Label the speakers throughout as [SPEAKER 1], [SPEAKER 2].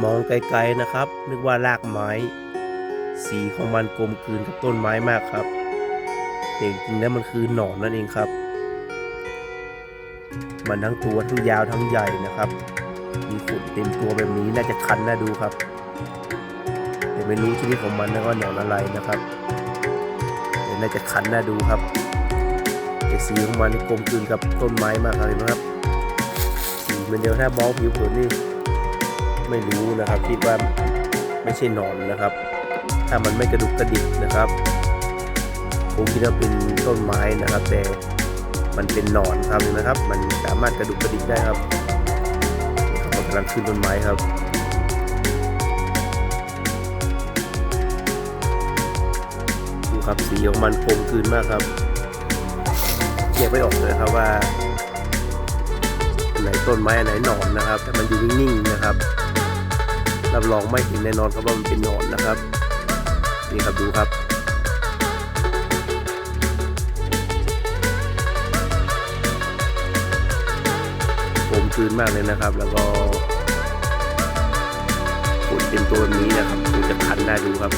[SPEAKER 1] มองไกลๆนะครับ นึกว่ารากไม้ สีของมันกลมกลืนกับต้นไม้มากครับ แต่จริงๆแล้วมันคือหนอนนั่นเองครับ มันทั้งตัวทั้งยาวทั้งใหญ่นะครับ มีขนเต็มตัวแบบนี้น่าจะคันน่าดูครับ แต่ไม่รู้ชนิดของมันนะว่าหนอนอะไรนะครับแต่น่าจะคันน่าดูครับแต่สีของมันกลมกลืนกับต้นไม้มากครับเห็นไหมครับสีมันเดียวถ้ามองผิวเผินนี่ ไม่รู้นะครับคิดว่าไม่ใช่หนอนนะครับ ถ้ามันไม่กระดุกกระดิกนะครับ ผมคิดว่าเป็นต้นไม้นะครับ แต่มันเป็นหนอนครับเห็นไหมครับ มันสามารถกระดุกกระดิกได้ครับมันกำลังขึ้นต้นไม้ครับดูครับสีของมันกลมกลืนมากครับแยกไม่ออกเลยครับว่าไหนต้นไม้อันไหนหนอนนะครับแต่มันอยู่นิ่งๆนะครับ รับรองไม่เห็นแน่นอนครับว่ามันเป็นหนอนนะครับ นี่ครับดูครับผมคืนมากเลยนะครับ แล้วก็ขนเป็นตัวนี้นะครับคงจะคันน่าดูครับ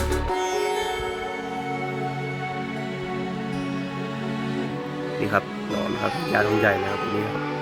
[SPEAKER 1] นี่ครับหนอนครับยาตรงใหญ่นะครับตรงนี้ครับ